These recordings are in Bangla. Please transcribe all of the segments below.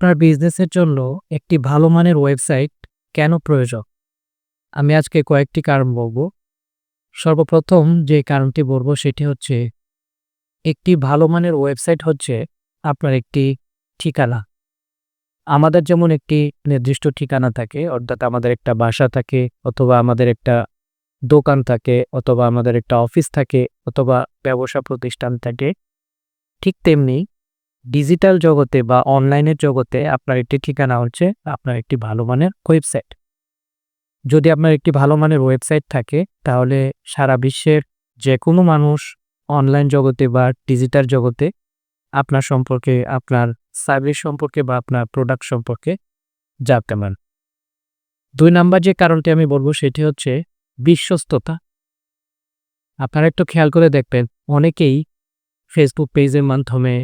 আপনার বিজনেসের জন্য একটি ভালো মানের ওয়েবসাইট কেন প্রয়োজন? আমি আজকে কয়েকটি কারণ বলব। সর্বপ্রথম যে কারণটি বলব সেটি হচ্ছে, একটি ভালো মানের ওয়েবসাইট হচ্ছে আপনার একটি ঠিকানা। আমাদের যেমন একটি নির্দিষ্ট ঠিকানা থাকে, অর্থাৎ আমাদের একটা বাসা থাকে, অথবা আমাদের একটা দোকান থাকে, অথবা আমাদের একটা অফিস থাকে, অথবা ব্যবসা প্রতিষ্ঠান থাকে, ঠিক তেমনি ডিজিটাল জগতে বা অনলাইনের জগতে আপনার একটি ঠিকানা হচ্ছে আপনার একটি ভালো মানের ওয়েবসাইট। যদি আপনার একটি ভালো মানের ওয়েবসাইট থাকে, তাহলে সারা বিশ্বের যে কোনো মানুষ অনলাইন জগতে বা ডিজিটাল জগতে আপনার সম্পর্কে, আপনার সার্ভিস সম্পর্কে বা আপনার প্রোডাক্ট সম্পর্কে জানতে পারেন। দুই নাম্বার যে কারণটি আমি বলব সেটি হচ্ছে বিশ্বস্ততা। আপনারা একটু খেয়াল করে দেখবেন, অনেকেই ফেসবুক পেজের মাধ্যমে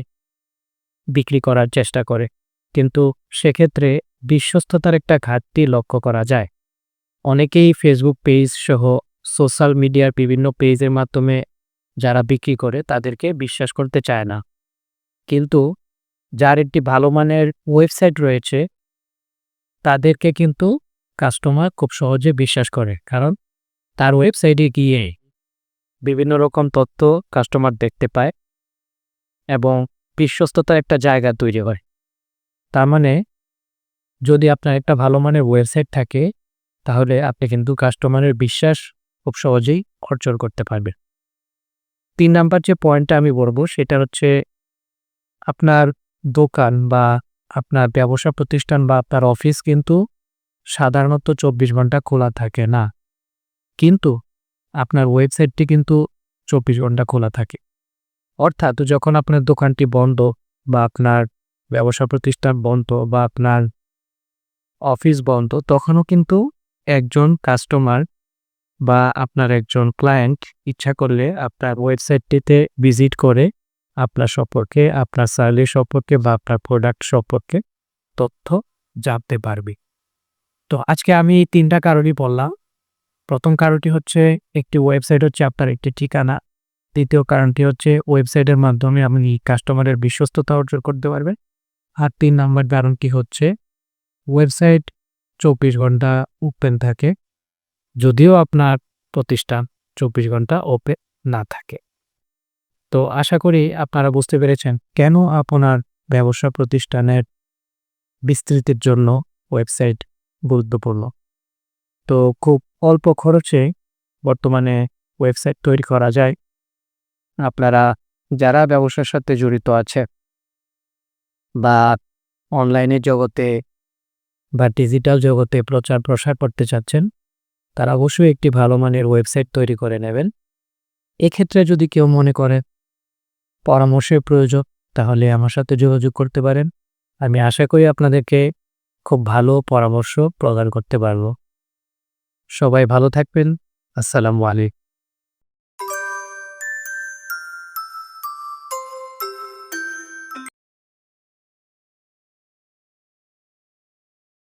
বিক্রি করার চেষ্টা করে। কিন্তু সেক্ষেত্রে বিশ্বস্ততার একটা ঘাটতি লক্ষ্য করা যায়। অনেকেই ফেসবুক পেজ সহ সোশ্যাল মিডিয়ার বিভিন্ন পেজের মাধ্যমে যারা বিক্রি করে তাদেরকে বিশ্বাস করতে চায় না। কিন্তু যার একটি ভালো মানের ওয়েবসাইট রয়েছে, তাদেরকে কিন্তু কাস্টমার খুব সহজে বিশ্বাস করে। কারণ তার ওয়েবসাইটে গিয়ে বিভিন্ন রকম তথ্য কাস্টমার দেখতে পায় এবং বিশ্বস্ততার একটা জায়গা তৈরি হয়। তার মানে যদি আপনার একটা ভালো মানের ওয়েবসাইট থাকে, তাহলে আপনি কিন্তু কাস্টমারের বিশ্বাস খুব সহজেই অর্জন করতে পারবেন। তিন নাম্বার যে পয়েন্টটা আমি বলব, সেটা হচ্ছে আপনার দোকান বা আপনার ব্যবসা প্রতিষ্ঠান বা আপনার অফিস কিন্তু সাধারণত চব্বিশ ঘণ্টা খোলা থাকে না। কিন্তু আপনার ওয়েবসাইটটি কিন্তু চব্বিশ ঘণ্টা খোলা থাকে। অর্থাৎ যখন আপনার দোকানটি বন্ধ বা আপনার ব্যবসা প্রতিষ্ঠান বন্ধ বা আপনার অফিস বন্ধ, তখনও কিন্তু একজন কাস্টমার বা আপনার একজন ক্লায়েন্ট ইচ্ছা করলে আপনার ওয়েবসাইটটিতে ভিজিট করে আপনার সম্পর্কে, আপনার সার্ভিস সম্পর্কে বা আপনার প্রোডাক্ট সম্পর্কে তথ্য জানতে পারবে। তো আজকে আমি তিনটা কারণই বললাম। প্রথম কারণটি হচ্ছে, একটি ওয়েবসাইট হচ্ছে আপনার একটি ঠিকানা। দ্বিতীয় কারণটি হচ্ছে ওয়েবসাইটের মাধ্যমে আপনি কাস্টমারের বিশ্বস্ততা অর্জন করতে পারবেন। আর তিন নাম্বার কারণটি হচ্ছে ওয়েবসাইট চব্বিশ ঘণ্টা ওপেন থাকে, যদিও আপনার প্রতিষ্ঠান চব্বিশ ঘণ্টা ওপেন না থাকে। তো আশা করি আপনারা বুঝতে পেরেছেন কেন আপনার ব্যবসা প্রতিষ্ঠানের বিস্তৃতির জন্য ওয়েবসাইট গুরুত্বপূর্ণ। তো খুব অল্প খরচে বর্তমানে ওয়েবসাইট তৈরি করা যায়। আপনারা যারা ব্যবসার সাথে জড়িত আছে বা অনলাইনের জগতে বা ডিজিটাল জগতে প্রচার প্রসার করতে চাচ্ছেন, তারা অবশ্যই একটি ভালো মানের ওয়েবসাইট তৈরি করে নেবেন। এক্ষেত্রে যদি কেউ মনে করে, পরামর্শের প্রয়োজন, তাহলে আমার সাথে যোগাযোগ করতে পারেন। আমি আশা করি আপনাদেরকে খুব ভালো পরামর্শ প্রদান করতে পারব। সবাই ভালো থাকবেন। আসসালামু আলাইকুম।